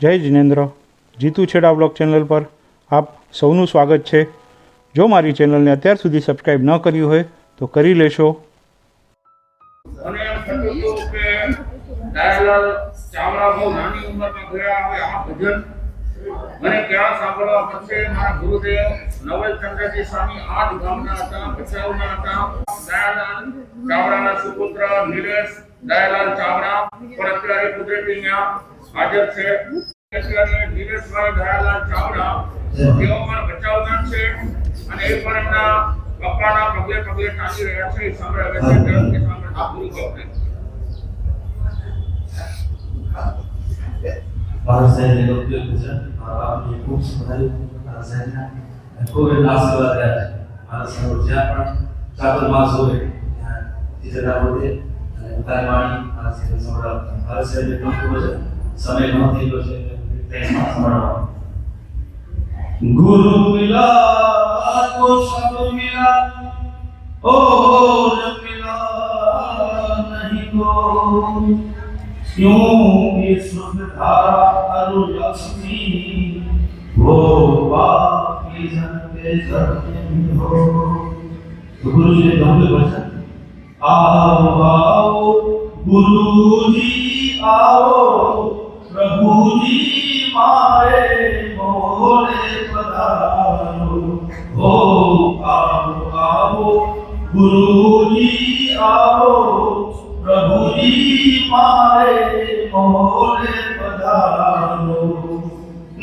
જય જિનેન્દ્ર. જીતુ છેડા blog channel પર આપ સૌનું સ્વાગત છે. જો મારી ચેનલને અત્યાર સુધી સબસ્ક્રાઈબ ન કર્યું હોય તો કરી લેશો. દયાલાલ ચાવડા પણ અત્યારે કુદરતી હાજર છે અને એ પણ એમના પપ્પાના પગે પગે ચાલી રહ્યા છે. ભારત ખૂબ ખૂબ સાહેબ જ્યાં પણ મારા સાહેબને ભજન समय न थियो त्यसमा स्मरण गुरु मिला को सब मिला और मिला नहीं को क्यों ये सुख धारा अरु लक्ष्मी वो बाकी जन पे जन्म हो तो गुरु जी ने दोहरे वचन आओ आओ गुरु जी आओ प्रभु जी मारे मोरे पधारो हो आओ आओ गुरु जी आओ प्रभु जी मारे मोरे पधारो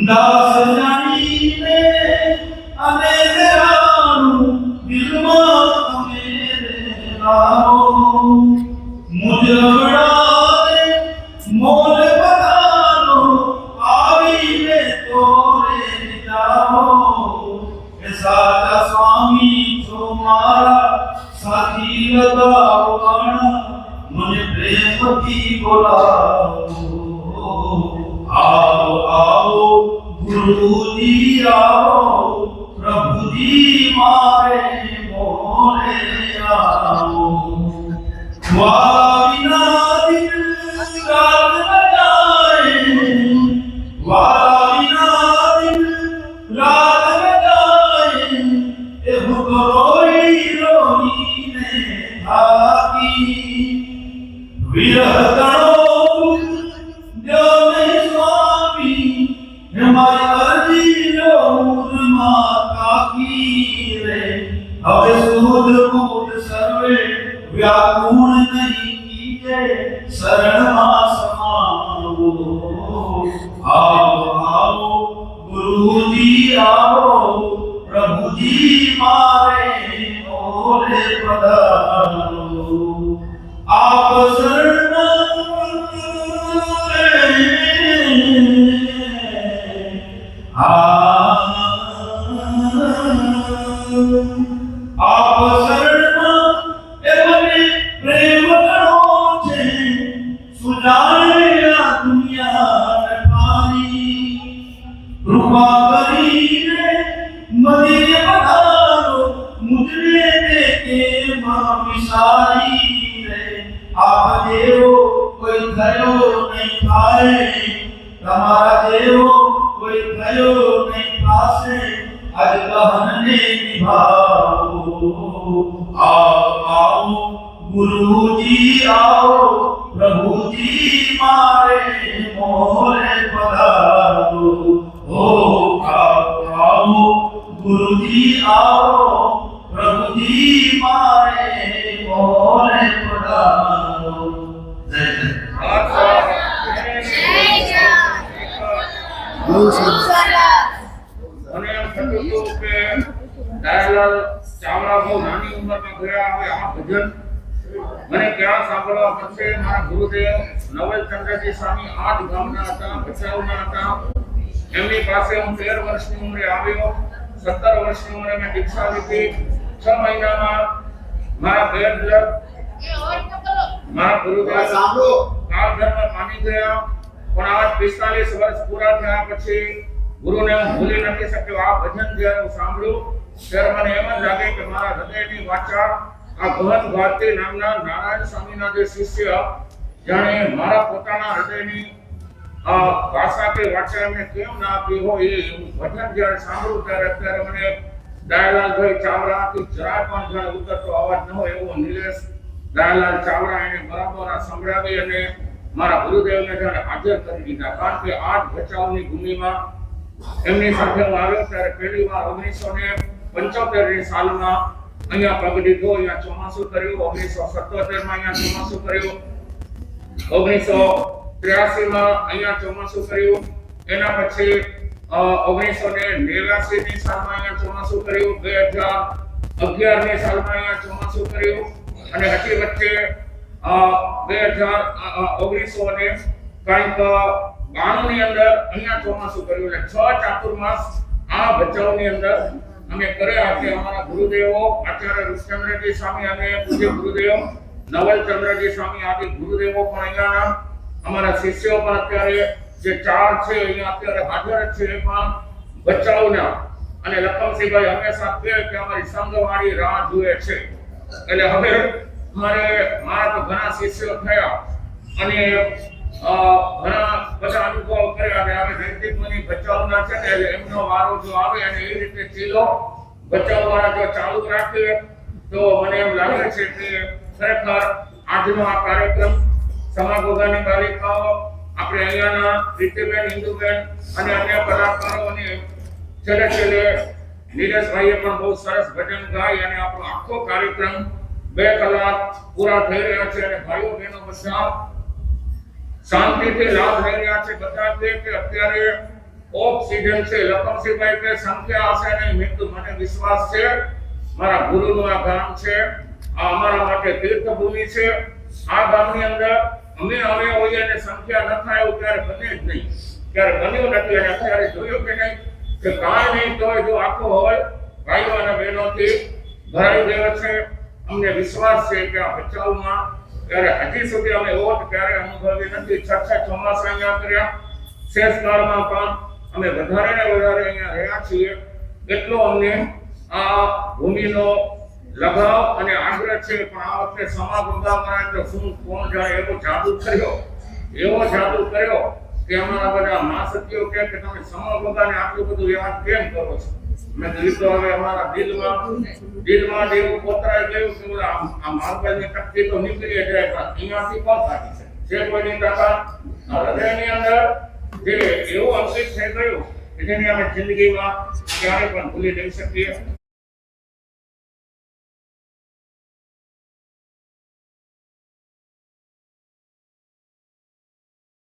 દાસ my রূপা મને એમ થતું હતું કે દયાલાલ ચાવડા બહુ નાની ઉંમરમાં ગયા હવે આ ભજન મને ક્યાં સાંભળવા મળશે મારા ગુરુદેવ નવલચંદ્રજી સ્વામી આઠ ગામના હતા ભચાઉના હતા એમની પાસે હું તેર વર્ષની ઉંમરે આવ્યો સત્તર વર્ષની ઉંમરે મેં દીક્ષા લીધી છ મહિનામાં મારા બેર મારા ગુરુદેવ કાળ ધર્મ માની ગયા. પણ આજ પિસ્તાલીસ વર્ષ પૂરા થયા પછી ગુરુને હું ભૂલી નથી શક્યો. આ ભજન જ્યારે હું સાંભળ્યું, ત્યારે મને એમ જ લાગે કે મારા હૃદયની વાચા આ ભવન ભારતી નામના નારાયણ સ્વામીના જે શિષ્ય, જાણે મારા પોતાના હૃદયની ભાષા કે વાચા એમને કેમ ના આપી હોય એ હું ભજન જ્યારે સાંભળું ત્યારે અત્યારે મને દયાલાલભાઈ ચાવડાથી જરાય પણ જાણે ઉતરતો અવાજ ન હોય એવો નિલેશ દયાલાલ ચાવડા એને બરાબર સંભળાવી અને મારા ગુરુદેવને જ્યારે હાજર કરી દીધા, કારણ કે આઠ ભચાઉની ભૂમિમાં એમની સાથે હું આવ્યો ત્યારે પહેલી વાર ઓગણીસો ને પંચોતેરની સાલમાં અહીંયા પગ અહીંયા ચોમાસું કર્યું, ઓગણીસો સત્તોતેરમાં અહીંયા ચોમાસું કર્યું, ઓગણીસો ત્ર્યાસી માં અહીંયા ચોમાસું કર્યું, એના પછી ઓગણીસો ને નેવ્યાસી ની સાલમાં અહીંયા ચોમાસું કર્યું, બે હજાર અગિયારની સાલમાં અહીંયા ચોમાસું કર્યું, અને હજી વચ્ચે બે હજાર અહીંયા ચોમાસું અમારા ગુરુદેવો અને અત્યારે જે ચાર છે, અહીંયા અત્યારે હાજર છે એમાં ભચાઉના. અને લખમસિંહભાઈ હંમેશા કહે કે અમારી સંઘવાળી રાહ જુએ છે. એટલે હવે મારે મારા તો ઘણા શિષ્યો થયા અને ઘણા બધા અનુભવ કર્યા અને હવે નૈતિક બચાવના છે ને એમનો વારો જો આવે અને એ રીતે ચીલો બચાવવાના જો ચાલુ રાખે, તો મને એમ લાગે છે કે ખરેખર આજનો આ કાર્યક્રમ સમાગોગાની બાલિકાઓ આપણે અહીંયાના રીતિબેન ઇન્દુબેન અને અન્ય કલાકારો અને છેલ્લે છેલ્લે નીરજભાઈએ પણ બહુ સરસ ભજન ગાય અને આપણો આખો કાર્યક્રમ બે કલાક પૂરા થઈ રહ્યા છે અને ભાઈઓ બહેનો બધા શાંતિથી લાભ લઈ રહ્યા છે. બધા કહે કે અત્યારે ઓફ સીઝન છે લખમસિંહભાઈ કે સંખ્યા હશે નહીં, મિત્ર, મને વિશ્વાસ છે. મારા ગુરુનું આ ગામ છે, આ અમારા માટે તીર્થભૂમિ છે. આ ગામની અંદર અમે અમે હોઈએ અને સંખ્યા ન થાય એવું ત્યારે બને જ નહીં. ત્યારે બન્યું નથી અને અત્યારે જોયું કે નહીં, કે કાંઈ નહીં તોય જો આખો હોય, ભાઈઓ અને બહેનોથી ભરાઈ ગયો છે. અમને વિશ્વાસ છે કે આ બચાવમાં ત્યારે હજી સુધી અમે જ ક્યારે અનુભવી નથી છ છ ચોમાસા અહીંયા કર્યા, શેષ કાળમાં પણ અમે વધારે ને વધારે અહીંયા રહ્યા છીએ. એટલો અમને આ ભૂમિનો લગાવ અને આગ્રહ છે, પણ આ વખતે સમા ગંગા તો શું, કોણ જાણે એવો જાદુ કર્યો? એવો જાદુ કર્યો કે અમારા બધા મહાસત્યો કે તમે સમા ગંગાને આટલું બધું યાદ કેમ કરો છો? મેં તો હવે અમારા દિલમાં દિલમાં જેવું કોતરાઈ ગયું કે આ માર્ગની શક્તિ તો નીકળી પણ અહીંયાથી કોણ કાઢી છે? જે કોઈની તાકાત આ હૃદયની અંદર જે એવું અંકિત થઈ ગયું કે જેને અમે જિંદગીમાં ક્યારે પણ ભૂલી નહીં શકીએ.